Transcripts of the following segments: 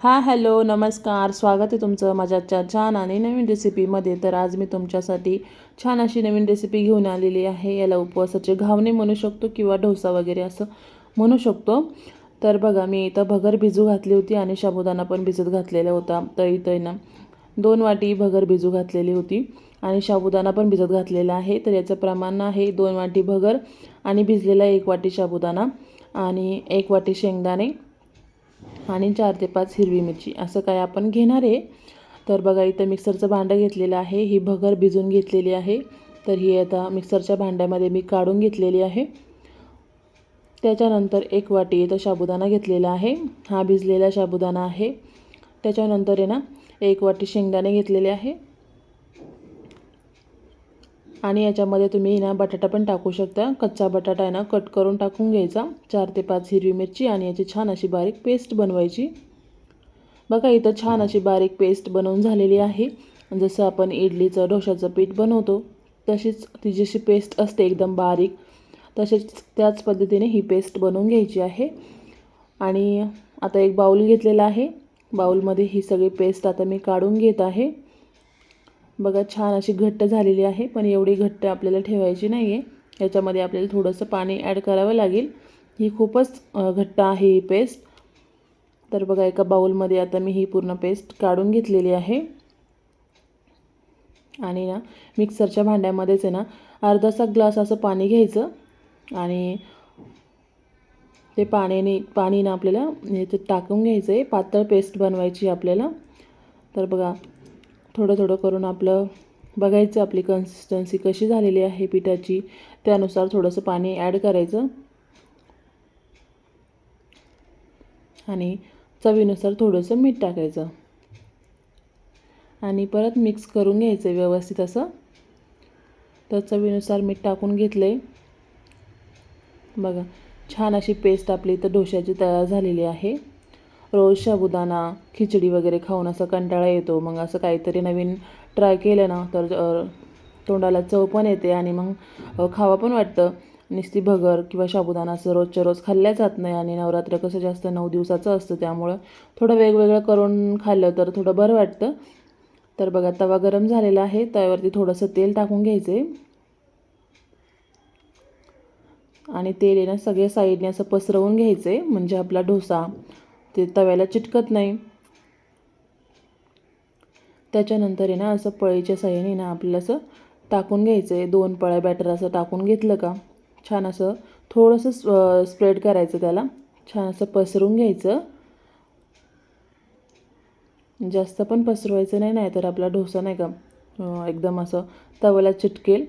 हा हॅलो नमस्कार. स्वागत आहे तुमचं माझ्या छान आणि नवीन रेसिपीमध्ये. तर आज मी तुमच्यासाठी छान अशी नवीन रेसिपी घेऊन आलेली आहे. याला उपवासाचे घावणे म्हणू शकतो किंवा डोसा वगैरे असं म्हणू शकतो. तर बघा मी इथं भगर भिजू घातली होती आणि साबुदाणा पण भिजत घातलेला होता. तर इथं ना दोन वाटी भगर भिजू घातलेली होती आणि साबुदाणा पण भिजत घातलेला आहे. तर याचं प्रमाण आहे दोन वाटी भगर आणि भिजलेला एक वाटी साबुदाणा आणि एक वाटी शेंगदाणे. आणि चार ते पाच हिरवी मिरची. असं काय आपण घेणार आहे? तर बघा इथं मिक्सरचं भांडं घेतलेलं आहे. ही भगर भिजून घेतलेली आहे. तर ही आता मिक्सरच्या भांड्यामध्ये मी काढून घेतलेली आहे. त्याच्यानंतर एक वाटी इथं साबुदाणा घेतलेला आहे. हा भिजलेला साबुदाणा आहे. त्याच्यानंतर आहे ना एक वाटी शेंगदाणे घेतलेले आहे. आणि याच्यामध्ये तुम्ही ना बटाटा पण टाकू शकता. कच्चा बटाटा आहे ना कट करून टाकून घ्यायचा. चार ते पाच हिरवी मिरची आणि याची छान अशी बारीक पेस्ट बनवायची. बघा इथं छान अशी बारीक पेस्ट बनवून झालेली आहे. जसं आपण इडलीचं डोशाचं पीठ बनवतो तशीच ती जशी पेस्ट असते एकदम बारीक तसेच त्याच पद्धतीने ही पेस्ट बनवून घ्यायची आहे. आणि आता एक बाऊल घेतलेला आहे. बाऊलमध्ये ही सगळी पेस्ट आता मी काढून घेत आहे. बघा छान अशी घट्ट झालेली आहे पण एवढी घट्ट आपल्याला ठेवायची नाही आहे याच्यामध्ये आपल्याला थोडंसं पाणी ॲड करावं लागेल. ही खूपच घट्ट आहे ही पेस्ट तर बघा एका बाऊलमध्ये आता मी ही पूर्ण पेस्ट काढून घेतलेली आहे. आणि ना मिक्सरच्या भांड्यामध्येच आहे ना अर्धासा ग्लास असं पाणी घ्यायचं. आणि ते पाण्याने पाणी ना आपल्याला याचं टाकून घ्यायचं आहे पातळ पेस्ट बनवायची आपल्याला. तर बघा थोडं थोडं करून आपलं बघायचं आपली कन्सिस्टन्सी कशी झालेली आहे पिठाची त्यानुसार थोडंसं पाणी ॲड करायचं. आणि चवीनुसार थोडंसं मीठ टाकायचं. आणि परत मिक्स करून घ्यायचं व्यवस्थित असं. तर चवीनुसार मीठ टाकून घेतलं आहे बघा छान अशी पेस्ट आपली इथं डोश्याची तयार झालेली आहे. रोज साबुदाणा खिचडी वगैरे खाऊन असं कंटाळा येतो. मग असं काहीतरी नवीन ट्राय केलं ना तर तोंडाला चव पण येते आणि मग खावा पण वाटतं. नुसती भगर किंवा साबुदाणा असं रोजच्या रोज खाल्ल्या जात नाही आणि नवरात्र कसं जास्त नऊ दिवसाचं असतं त्यामुळं थोडं वेगवेगळं करून खाल्लं तर थोडं बरं वाटतं. तर बघा तवा गरम झालेला आहे त्यावरती थोडंसं तेल टाकून घ्यायचं. आणि तेल आहे ना सगळ्या साईडने असं पसरवून घ्यायचं आहे म्हणजे आपला डोसा ते तव्याला चिटकत नाही. त्याच्यानंतर आहे ना असं पळीच्या साह्याने ना आपल्याला असं टाकून घ्यायचं आहे दोन पळ्या बॅटर असं टाकून घेतलं का? छान असं थोडंसं स्प्रेड करायचं त्याला. छान असं पसरून घ्यायचं. जास्त पण पसरवायचं नाही नाही तर आपला डोसा नाही का एकदम असं तव्याला चिटकेल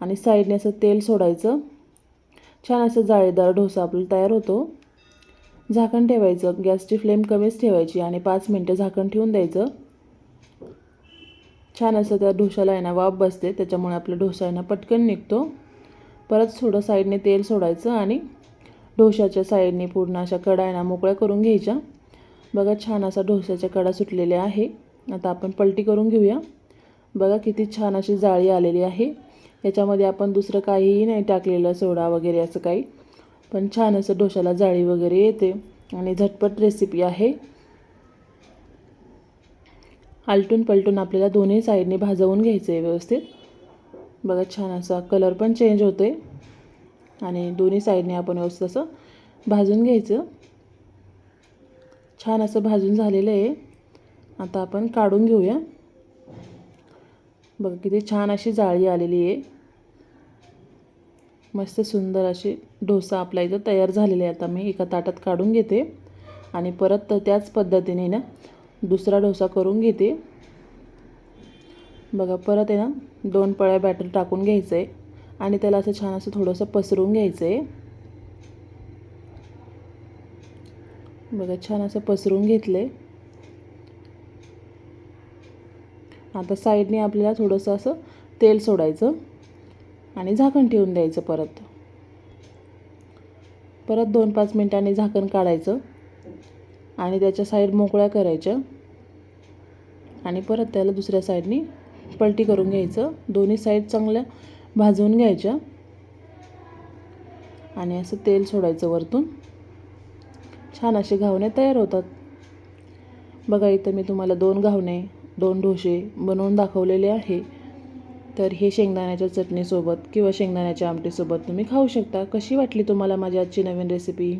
आणि साईडने असं तेल सोडायचं. छान असं जाळीदार डोसा आपला तयार होतो. झाकण ठेवायचं. गॅसची फ्लेम कमीच ठेवायची आणि पाच मिनटं झाकण ठेवून द्यायचं. छान असं त्या डोशाला आहे ना वाफ बसते. त्याच्यामुळे आपला डोसा आहे ना पटकन निघतो. परत थोडं साईडने तेल सोडायचं आणि डोशाच्या साईडने पूर्ण अशा कडा आहे ना मोकळ्या करून घ्यायच्या. बघा छान असा ढोशाच्या कडा सुटलेल्या आहे. आता आपण पलटी करून घेऊया. बघा किती छान अशी जाळी आलेली आहे. याच्यामध्ये आपण दुसरं काहीही नाही टाकलेलं सोडा वगैरे असं काही. पण छान असं डोशाला जाळी वगैरे येते. आणि झटपट रेसिपी आहे. आलटून पलटून आपल्याला दोन्ही साईडने भाजवून घ्यायचं आहे व्यवस्थित. बघा छान असा कलर पण चेंज होते आणि दोन्ही साईडने आपण व्यवस्थित असं भाजून घ्यायचं. छान असं भाजून झालेलं आहे. आता आपण काढून घेऊया. बघा किती छान अशी जाळी आलेली आहे. मस्त सुंदर असे डोसा आपल्या इथं तयार झालेला आहे आता मी एका ताटात काढून घेते. आणि परत त्याच पद्धतीने ना दुसरा डोसा करून घेते. बघा परत आहे ना दोन पळ्या बॅटर टाकून घ्यायचं आहे आणि त्याला असं छान असं थोडंसं पसरून घ्यायचं आहे बघा छान असं पसरून घेतलं आहे आता साईडने आपल्याला थोडंसं असं तेल सोडायचं. आणि झाकण ठेवून द्यायचं परत. परत दोन पाच मिनटांनी झाकण काढायचं आणि त्याच्या साईड मोकळ्या करायच्या. आणि परत त्याला दुसऱ्या साईडनी पलटी करून घ्यायचं. दोन्ही साईड चांगल्या भाजून घ्यायच्या. आणि असं तेल सोडायचं वरतून. छान असे घावणे तयार होतात. बघा इथं मी तुम्हाला दोन घावणे दोन डोसे बनवून दाखवलेले आहे. तर हे शेंगदाण्याच्या चटणीसोबत किंवा शेंगदाण्याच्या आमटीसोबत तुम्ही खाऊ शकता. कशी वाटली तुम्हाला माझी आजची नवीन रेसिपी